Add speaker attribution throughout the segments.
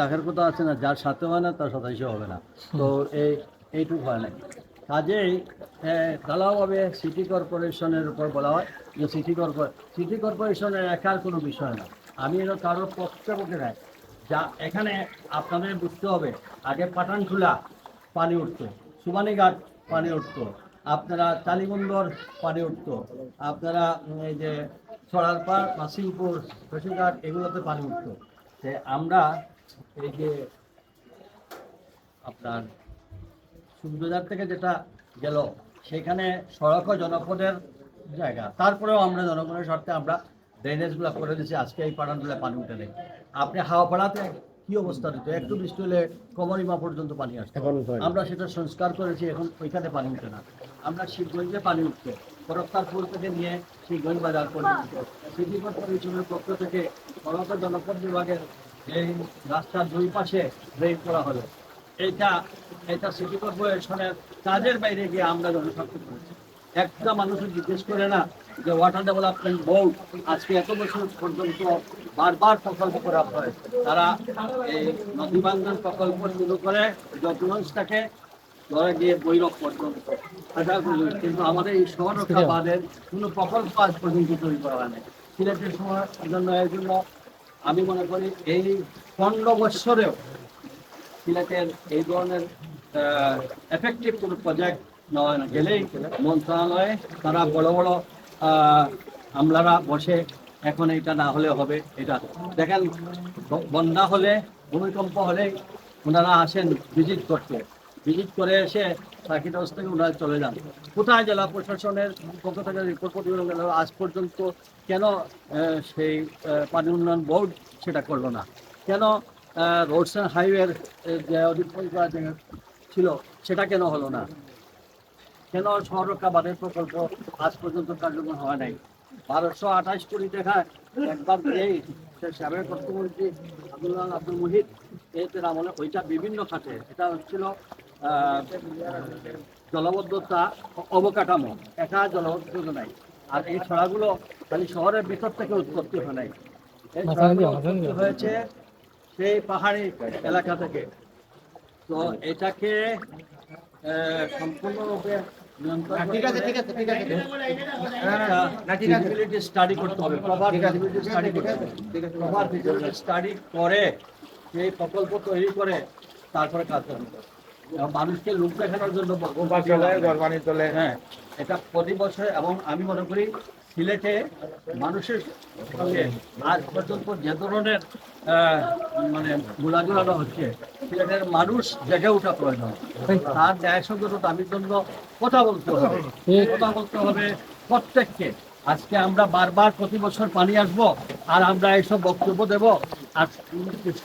Speaker 1: টাকার কথা আছে না, যার সাথে হয় না, তার সদস্য হবে না। তো এই, এইটুকু হয় না কাজেই খেলাভাবে সিটি কর্পোরেশনের উপর বলা হয় যে সিটি কর্পোরে সিটি কর্পোরেশনের একার কোনো বিষয় না। আমি এটা কারোর পক্ষে পক্ষে যা এখানে আপনাদের বুঝতে হবে, আগে পাঠানখোলা পানি উঠতো, সুবানীঘাট পানি উঠতো, আপনারা টালিগঞ্জর পানি উঠতো, আপনারা এই যে সরারপাড়, মাসিমপুর রসিঘাট এগুলোতে পানি উঠতো। আমরা এই যে আপনার সূর্যদার থেকে যেটা গেল সেখানে সড়ক জনপদের জায়গা। তারপরেও আমরা জনগণের স্বার্থে আমরা ড্রেনেজগুলো করে দিয়েছি। আজকে এই পাড়ানগুলো পানি উঠে নেই। আপনি হাওয়া পাড়াতে কি অবস্থা দিত একটু বৃষ্টি হলে কমরিমা পর্যন্ত পানি আসতো। আমরা সেটা সংস্কার করেছি এখন ওইখানে পানি উঠে না। আমরা শিবগঞ্জে পানি উঠতো ফরক্তারপুর থেকে নিয়ে শিবগঞ্জ বাজার পর্যন্ত। সিটি কর্পোরেশনের পক্ষ থেকে সড়ক ও জনপদ বিভাগের এই রাস্তার দুই পাশে ড্রেন করা হলো। এটা এটা সিটি কর্পোরেশনের কাজের বাইরে গিয়ে আমরা জনস্বার্থ করেছি একটা মানুষও জিজ্ঞেস করে না যে ওয়াটার ডেভেলপমেন্ট বোর্ড আজকে এত বছর পর্যন্ত বারবার প্রকল্প করা হয়। তারা এই নদীবান্ধন প্রকল্প শুরু করে যজ্ঞগঞ্জটাকে ধরে গিয়ে বৈরব পর্যন্ত। কিন্তু আমাদের এই শহরকা বাদের কোনো প্রকল্প আজ পর্যন্ত তৈরি করা হয় নাই সিলেটের সময় জন্য এই জন্য আমি মনে করি এই পনেরো বৎসরেও সিলেটের এই ধরনের এফেক্টিভ কোনো প্রজেক্ট নেওয়া গেলেই মন্ত্রণালয়ে তারা বড় বড় আমলারা বসে এখন এটা না হলে হবে, এটা দেখেন বন্যা হলে, ভূমিকম্প হলে ওনারা আসেন ভিজিট করতে। ভিজিট করে এসে সার্কিট হাউস থেকে ওনারা চলে যান। কোথায় জেলা প্রশাসনের পক্ষ থেকে রিপোর্ট প্রতিবেদন গেল আজ পর্যন্ত কেন সেই পানি উন্নয়ন বোর্ড সেটা করল না? কেন রোডস অ্যান্ড হাইওয়ের যে ছিল সেটা কেন হলো না? কেন সড়কা বাঁধের প্রকল্প আজ পর্যন্ত কার্যক্রম হয় নাই? বারোশো আঠাশ কোটি টাকা একবার দিয়েই সাবেক অর্থমন্ত্রী আব্দুল্লাহ আব্দুল মুহিত এতে আমলে ওইটা বিভিন্ন খাতে। এটা হচ্ছিল জলবদ্ধতা অবকাঠামো একা জলবদ্ধতা নাই। আর এই ছড়াগুলো খালি শহরের ভিতর থেকে উৎপত্তি হয় নাই। এই ছড়াগুলো হয়েছে সেই পাহাড়ি এলাকা থেকে। তো এটাকে আহ, সম্পূর্ণরূপে নিয়ন্ত্রণ
Speaker 2: ঠিক আছে ঠিক আছে ঠিক আছে।
Speaker 1: ফিজিবিলিটি স্টাডি করতে হবে প্রপার স্টাডি করতে হবে। প্রপার স্টাডি করে সেই প্রকল্প তৈরি করে তারপরে কাজ করতে হবে মানুষকে লোক দেখানোর জন্য
Speaker 2: গরবানি চলে
Speaker 1: হ্যাঁ এটা প্রতি বছর এবং আমি মনে করি সিলেটে মানুষের আজ পর্যন্ত যে ধরনের মানে গোলাগুলানো হচ্ছে সিলেটের মানুষ জেগে ওঠা প্রয়োজন। তার ন্যায়সঙ্গত দাবির জন্য কথা বলতে হবে। কথা বলতে হবে প্রত্যেককে। আজকে আমরা বারবার প্রতি বছর পানি আসব আর আমরা এইসব বক্তব্য দেব। আর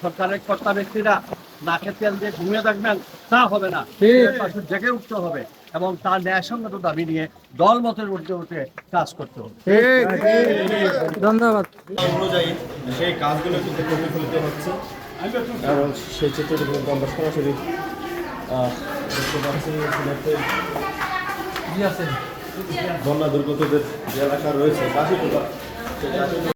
Speaker 1: সরকারের কর্তা ব্যক্তিরা নাকে তেল দিয়ে ঘুমিয়ে থাকবেন তা হবে না। জেগে উঠতে হবে এবং তার ন্যায়সঙ্গত দাবি নিয়ে দল মতের ঊর্ধ্বে উঠে কাজ করতে হবে।
Speaker 3: ধন্যবাদ।
Speaker 4: অনুযায়ী সেই কাজগুলো কিন্তু প্রতিফলিত হচ্ছে এবং সেই চিত্রটি কিন্তু আমরা সরাসরি আহ, দেখতে পাচ্ছি বন্যা দুর্গতদের যে এলাকা রয়েছে কাশীপুরা সেই কাশীপুরা